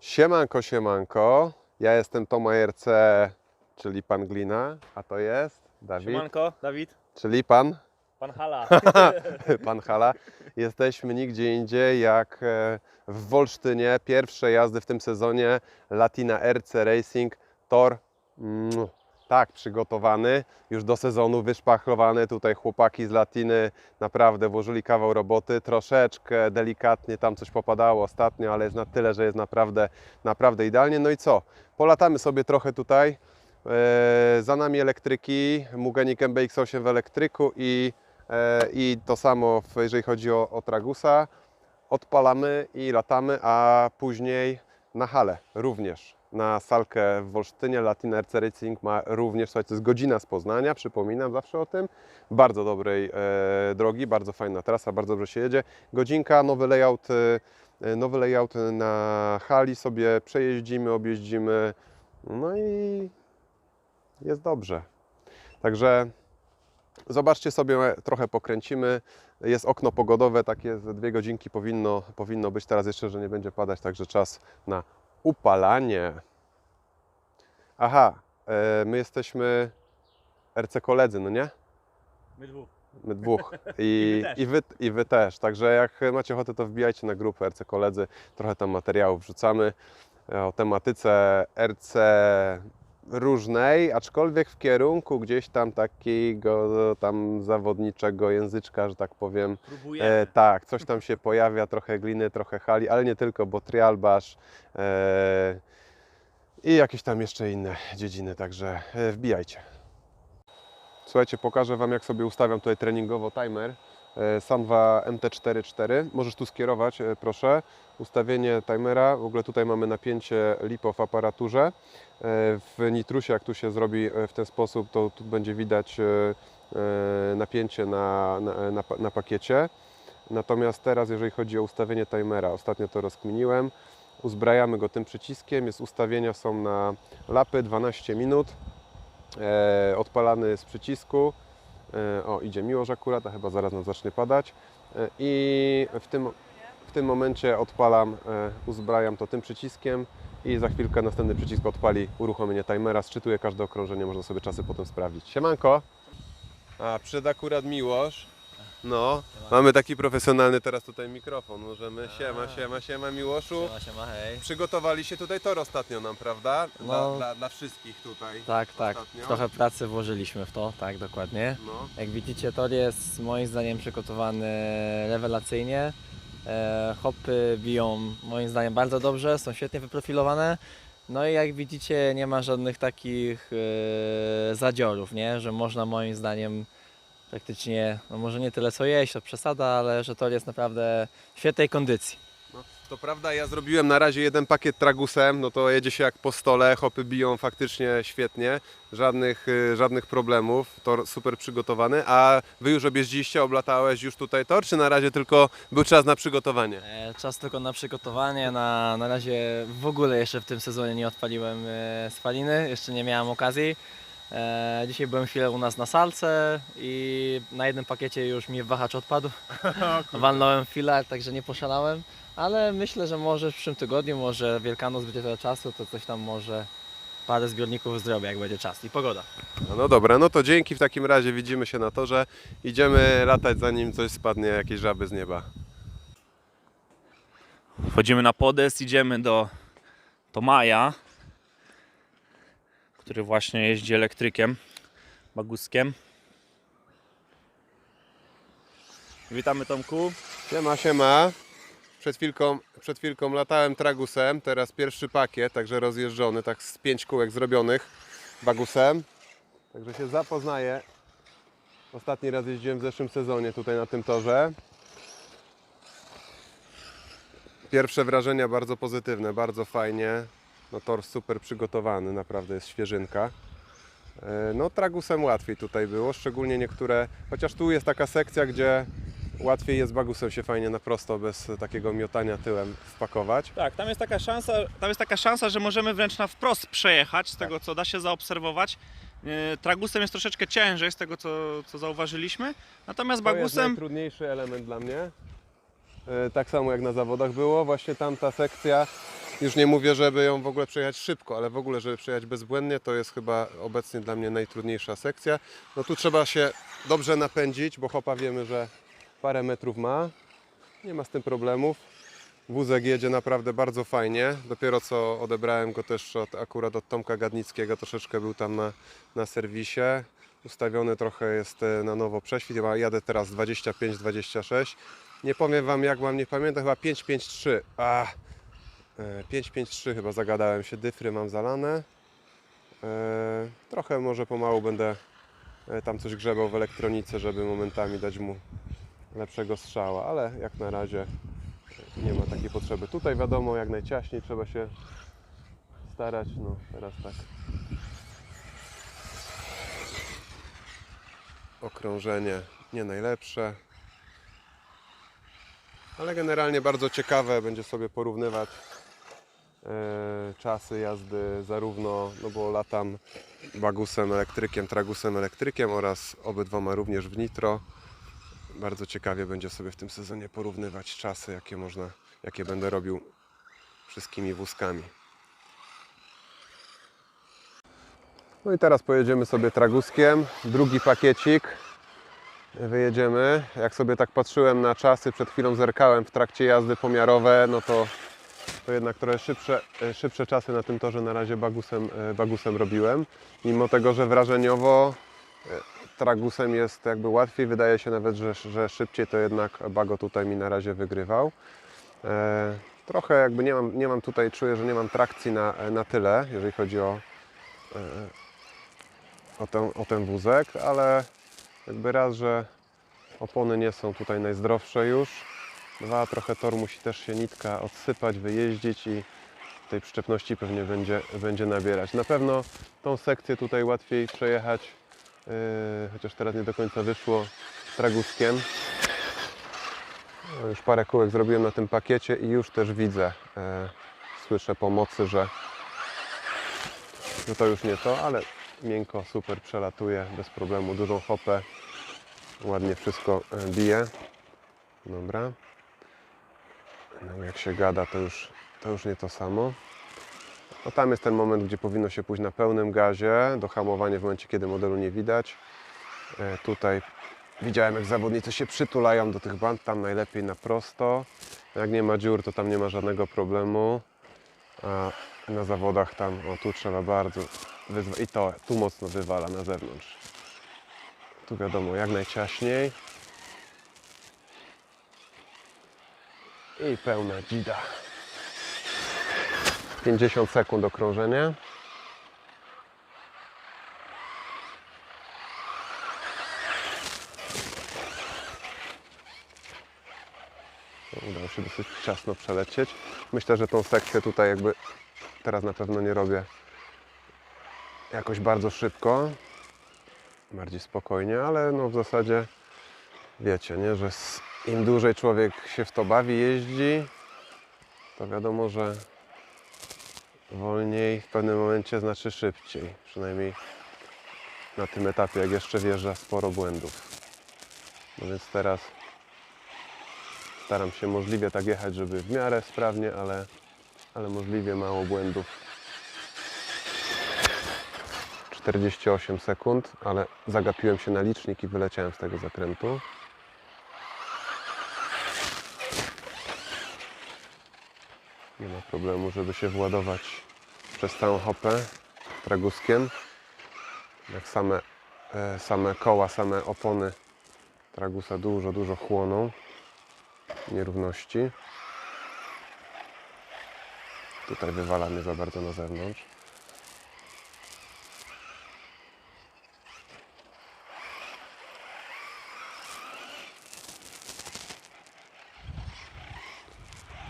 Siemanko, siemanko. Ja jestem Toma RC, czyli pan Glina, a to jest Dawid, Siemanko, Dawid. czyli pan, Pan Hala. pan Hala. Jesteśmy nigdzie indziej jak e, w Wolsztynie. Pierwsze jazdy w tym sezonie Latina RC Racing Tor. Tak, przygotowany, już do sezonu wyszpachlowany. Tutaj chłopaki z Latiny naprawdę włożyli kawał roboty. Troszeczkę delikatnie tam coś popadało ostatnio, ale jest na tyle, że jest naprawdę, naprawdę idealnie. No i co? Polatamy sobie trochę tutaj. E, Za nami elektryki, Mugenik MBX8 w elektryku i, e, i to samo jeżeli chodzi o, o Tragusa. Odpalamy i latamy, a później na halę również. Na salkę w Wolsztynie Latin RC Racing ma również, słuchajcie, jest godzina z Poznania, przypominam zawsze o tym. Bardzo dobrej e, drogi, bardzo fajna trasa, bardzo dobrze się jedzie. Godzinka, nowy layout, e, nowy layout na hali sobie przejeździmy, objeździmy. No i jest dobrze. Także zobaczcie sobie, trochę pokręcimy. Jest okno pogodowe, takie dwie godzinki powinno, powinno być. Teraz jeszcze, że nie będzie padać, także czas na upalanie. Aha, e, my jesteśmy RC koledzy, no nie? My dwóch. My dwóch. I, I I, wy, I wy też. Także jak macie ochotę, to wbijajcie na grupę RC Koledzy. Trochę tam materiałów wrzucamy e, o tematyce RC różnej, aczkolwiek w kierunku gdzieś tam takiego tam zawodniczego języczka, że tak powiem. E, tak, coś tam się pojawia, trochę gliny, trochę hali, ale nie tylko, bo trialbasz e, i jakieś tam jeszcze inne dziedziny, także e, wbijajcie. Słuchajcie, pokażę Wam jak sobie ustawiam tutaj treningowo timer. E, Sanwa MT44. Możesz tu skierować, e, proszę. Ustawienie timera. W ogóle tutaj mamy napięcie LiPo w aparaturze. E, W Nitrusie, jak tu się zrobi w ten sposób, to tu będzie widać napięcie na, na, na, na pakiecie. Natomiast teraz, jeżeli chodzi o ustawienie timera, ostatnio to rozkminiłem. Uzbrajamy go tym przyciskiem. Jest ustawienia są na lapy 12 minut. Odpalany z przycisku. E, o, idzie Miłosz akurat, a chyba zaraz nam zacznie padać. E, I w tym, w tym momencie odpalam, e, uzbrajam to tym przyciskiem i za chwilkę następny przycisk odpali uruchomienie timera, sczytuje każde okrążenie, można sobie czasy potem sprawdzić. Siemanko! A, przed akurat Miłosz. No, mamy taki profesjonalny teraz tutaj mikrofon, możemy, siema, siema, siema Miłoszu. Siema, siema, hej. Przygotowali się tutaj tor ostatnio nam, prawda? Dla, No. dla, dla wszystkich tutaj. Tak, tak. Ostatnio. Trochę pracy włożyliśmy w to, tak, dokładnie. No. Jak widzicie, tor jest moim zdaniem przygotowany rewelacyjnie. E, hopy biją moim zdaniem bardzo dobrze, są świetnie wyprofilowane. No i jak widzicie, nie ma żadnych takich e, zadziorów, nie? Że można moim zdaniem praktycznie, no może nie tyle co jeść, to przesada, ale że tor jest naprawdę w świetnej kondycji. No, to prawda, ja zrobiłem na razie jeden pakiet tragusem, no to jedzie się jak po stole, hopy biją faktycznie świetnie, żadnych, y, żadnych problemów, tor super przygotowany, a Wy już objeździliście, oblatałeś już tutaj tor, czy na razie tylko był czas na przygotowanie? E, Czas tylko na przygotowanie. Na, na razie w ogóle jeszcze w tym sezonie nie odpaliłem e, spaliny, jeszcze nie miałem okazji. E, dzisiaj byłem chwilę u nas na salce i na jednym pakiecie już mi wahacz odpadł. Walnąłem filar, także nie poszalałem, ale myślę, że może w przyszłym tygodniu, może Wielkanoc będzie tyle czasu, to coś tam może parę zbiorników zrobię, jak będzie czas i pogoda. No, no dobra, no to dzięki, w takim razie widzimy się na torze, idziemy latać zanim coś spadnie, jakieś żaby z nieba. Wchodzimy na podest, idziemy do Tomaja, który właśnie jeździ elektrykiem, baguskiem. Witamy Tomku. Siema, siema. Przed chwilką, przed chwilką latałem tragusem, teraz pierwszy pakiet, także rozjeżdżony, tak z pięć kółek zrobionych bagusem. Także się zapoznaję. Ostatni raz jeździłem w zeszłym sezonie tutaj na tym torze. Pierwsze wrażenia bardzo pozytywne, bardzo fajnie. No tor super przygotowany, naprawdę jest świeżynka. E, No tragusem łatwiej tutaj było, szczególnie niektóre, chociaż tu jest taka sekcja, gdzie łatwiej jest bagusem się fajnie na prosto, bez takiego miotania tyłem wpakować. Tak, tam jest taka szansa, tam jest taka szansa, że możemy wręcz na wprost przejechać z tego co da się zaobserwować. Yy, Tragusem jest troszeczkę ciężej z tego co, co zauważyliśmy, natomiast To jest bagusem najtrudniejszy element dla mnie. E, Tak samo jak na zawodach było, właśnie tamta sekcja Już nie mówię, żeby ją w ogóle przejechać szybko, ale w ogóle, żeby przejechać bezbłędnie, to jest chyba obecnie dla mnie najtrudniejsza sekcja. No tu trzeba się dobrze napędzić, bo hopa wiemy, że parę metrów ma. Nie ma z tym problemów. Wózek jedzie naprawdę bardzo fajnie. Dopiero co odebrałem go też od, akurat od Tomka Gadnickiego. Troszeczkę był tam na, na serwisie. Ustawiony trochę jest e, na nowo prześwit. Ja jadę teraz 25-26. Nie powiem Wam jak mam, nie pamiętam, chyba 553. A, 553 chyba zagadałem się, dyfry mam zalane. E, Trochę może pomału będę e, tam coś grzebał w elektronice, żeby momentami dać mu lepszego strzała, ale jak na razie nie ma takiej potrzeby. Tutaj wiadomo, jak najciaśniej trzeba się starać. No teraz tak. Okrążenie nie najlepsze. Ale generalnie bardzo ciekawe będzie sobie porównywać e, czasy jazdy zarówno, no bo latam bagusem elektrykiem, tragusem elektrykiem oraz obydwoma również w nitro. Bardzo ciekawie będzie sobie w tym sezonie porównywać czasy, jakie można, jakie będę robił wszystkimi wózkami. No i teraz pojedziemy sobie traguskiem, drugi pakiecik. Wyjedziemy. Jak sobie tak patrzyłem na czasy, przed chwilą zerkałem w trakcie jazdy pomiarowe, no to, to jednak trochę szybsze, e, szybsze czasy na tym torze na razie bagusem, e, bagusem robiłem. Mimo tego, że wrażeniowo e, tragusem jest jakby łatwiej, wydaje się nawet, że, że szybciej, to jednak Bago tutaj mi na razie wygrywał. Trochę jakby nie mam, nie mam tutaj, czuję, że nie mam trakcji na, na tyle, jeżeli chodzi o, o, ten, o ten wózek, ale jakby raz, że opony nie są tutaj najzdrowsze już, dwa, trochę tor musi też się nitka odsypać, wyjeździć i tej przyczepności pewnie będzie, będzie nabierać. Na pewno tą sekcję tutaj łatwiej przejechać Yy, chociaż teraz nie do końca wyszło traguskiem. No, już parę kółek zrobiłem na tym pakiecie i już też widzę, e, słyszę pomocy, że, że to już nie to, ale miękko, super przelatuje, bez problemu, dużą hopę, ładnie wszystko e, bije. Dobra. No, jak się gada, to już, to już nie to samo. No tam jest ten moment, gdzie powinno się pójść na pełnym gazie, do hamowania w momencie, kiedy modelu nie widać. E, tutaj widziałem, jak zawodnicy się przytulają do tych band, tam najlepiej na prosto. Jak nie ma dziur, to tam nie ma żadnego problemu. A na zawodach tam, o tu trzeba bardzo i to tu mocno wywala na zewnątrz. Tu wiadomo, jak najciaśniej. I pełna dzida. 50 sekund okrążenie. Udało się dosyć ciasno przelecieć. Myślę, że tą sekcję tutaj jakby teraz na pewno nie robię jakoś bardzo szybko. Bardziej spokojnie, ale no w zasadzie wiecie, nie, że im dłużej człowiek się w to bawi, jeździ, to wiadomo, że wolniej w pewnym momencie znaczy szybciej. Przynajmniej na tym etapie, jak jeszcze wjeżdża sporo błędów. No więc teraz staram się możliwie tak jechać, żeby w miarę sprawnie, ale, ale możliwie mało błędów. 48 sekund, ale zagapiłem się na licznik i wyleciałem z tego zakrętu. Nie ma problemu, żeby się władować przez całą hopę traguskiem. Jak same, e, same koła, same opony tragusa dużo, dużo chłoną nierówności. Tutaj wywalamy za bardzo na zewnątrz.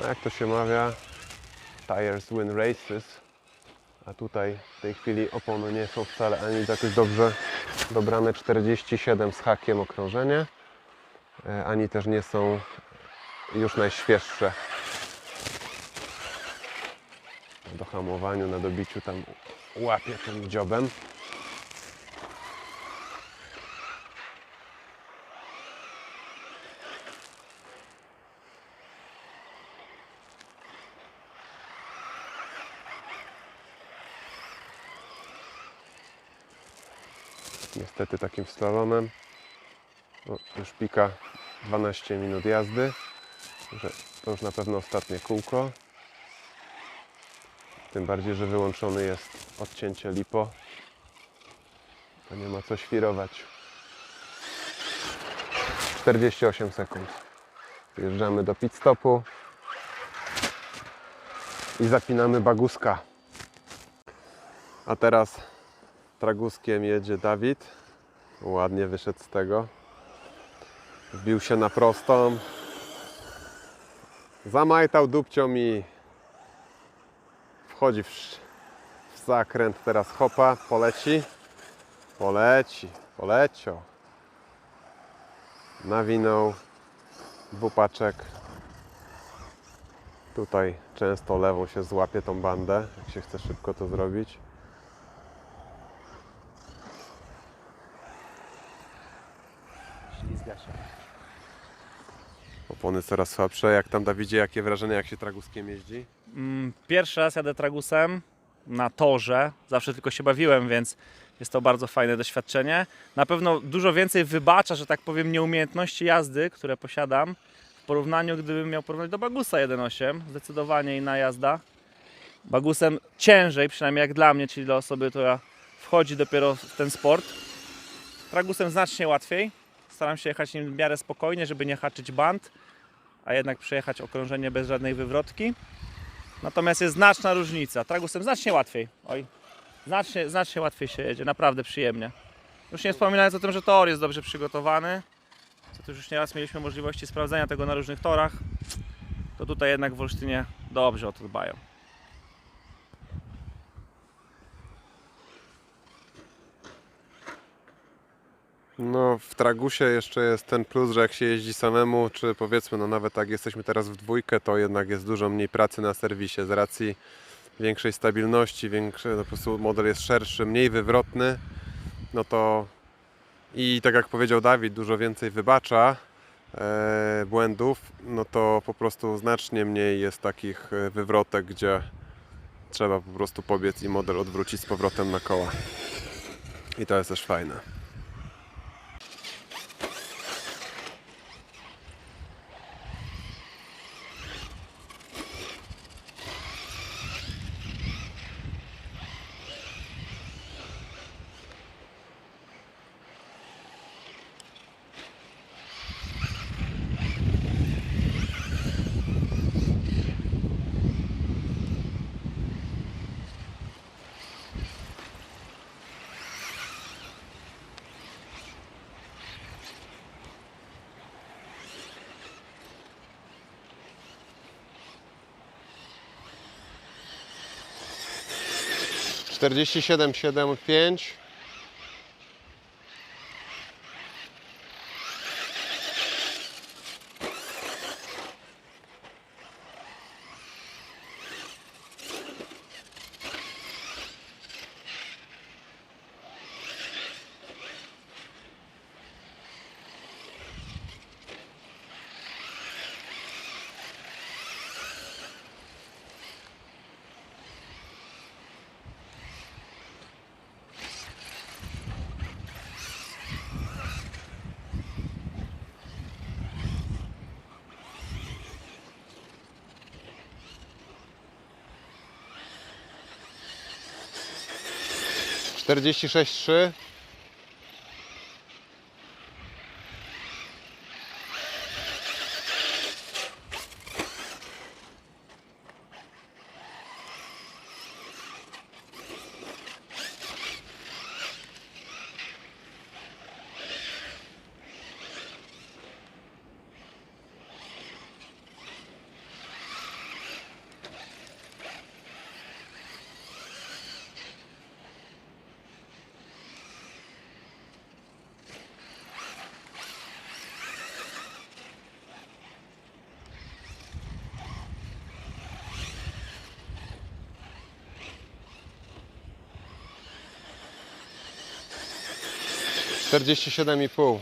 No jak to się mawia, tires win races, a tutaj w tej chwili opony nie są wcale ani jakoś dobrze dobrane. 47 z hakiem okrążenie, e, ani też nie są już najświeższe. Do hamowaniu, na dobiciu tam łapie tym dziobem. Niestety takim slalomem. Już pika 12 minut jazdy. Że to już na pewno ostatnie kółko. Tym bardziej, że wyłączony jest odcięcie lipo. To nie ma co świrować. 48 sekund. Wjeżdżamy do pit stopu i zapinamy baguska. A teraz traguskiem jedzie Dawid. Ładnie wyszedł z tego. Wbił się na prostą. Zamajtał dupcią i wchodzi w, w zakręt. Teraz hopa, poleci. Poleci, poleciał. Nawinął dwupaczek. Tutaj często lewą się złapie tą bandę, jak się chce szybko to zrobić. Ślizga się. Opony coraz słabsze. Jak tam Dawidzie, jakie wrażenia, jak się traguskiem jeździ? Mm, Pierwszy raz jadę tragusem na torze. Zawsze tylko się bawiłem, więc jest to bardzo fajne doświadczenie. Na pewno dużo więcej wybacza, że tak powiem, nieumiejętności jazdy, które posiadam. W porównaniu, gdybym miał porównać do Bagusa 1.8, zdecydowanie inna jazda. Bagusem ciężej, przynajmniej jak dla mnie, czyli dla osoby, która wchodzi dopiero w ten sport. Tragusem znacznie łatwiej. Staram się jechać nim w miarę spokojnie, żeby nie haczyć band, a jednak przejechać okrążenie bez żadnej wywrotki. Natomiast jest znaczna różnica. Tragusem znacznie łatwiej. Oj, znacznie, znacznie łatwiej się jedzie, naprawdę przyjemnie. Już nie wspominając o tym, że tor jest dobrze przygotowany. Co tu już nieraz mieliśmy możliwości sprawdzenia tego na różnych torach. To tutaj jednak w Olsztynie dobrze o to dbają. No, w Tragusie jeszcze jest ten plus, że jak się jeździ samemu, czy powiedzmy, no nawet jak jesteśmy teraz w dwójkę, to jednak jest dużo mniej pracy na serwisie z racji większej stabilności, większy, no po prostu model jest szerszy, mniej wywrotny, no to i tak jak powiedział Dawid, dużo więcej wybacza e, błędów, no to po prostu znacznie mniej jest takich e, wywrotek, gdzie trzeba po prostu pobiec i model odwrócić z powrotem na koła. I to jest też fajne. Czterdzieści siedem, 47,5